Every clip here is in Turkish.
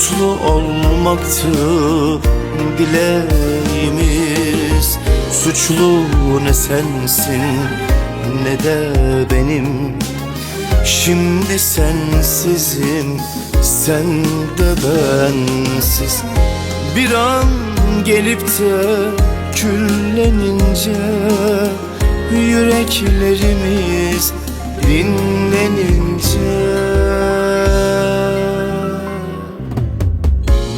Mutlu olmaktı dileğimiz. Suçlu ne sensin ne de benim. Şimdi sensizim sen de bensiz. Bir an gelip de küllenince Yüreklerimiz dinlenince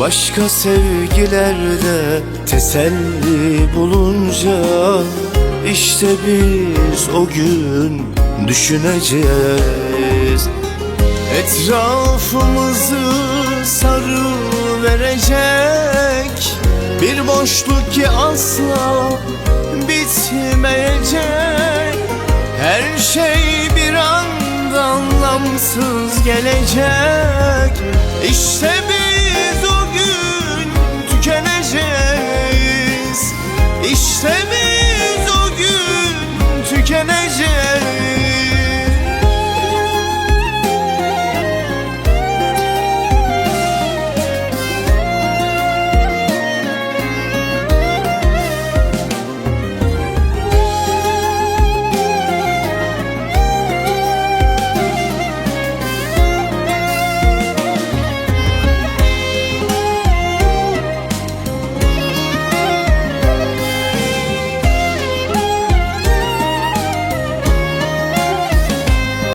Başka sevgilerde teselli bulunca işte biz o gün düşüneceğiz. Etrafımızı sarı verecek Bir boşluk ki asla bitmeyecek. Her şey bir anda anlamsız gelecek İşte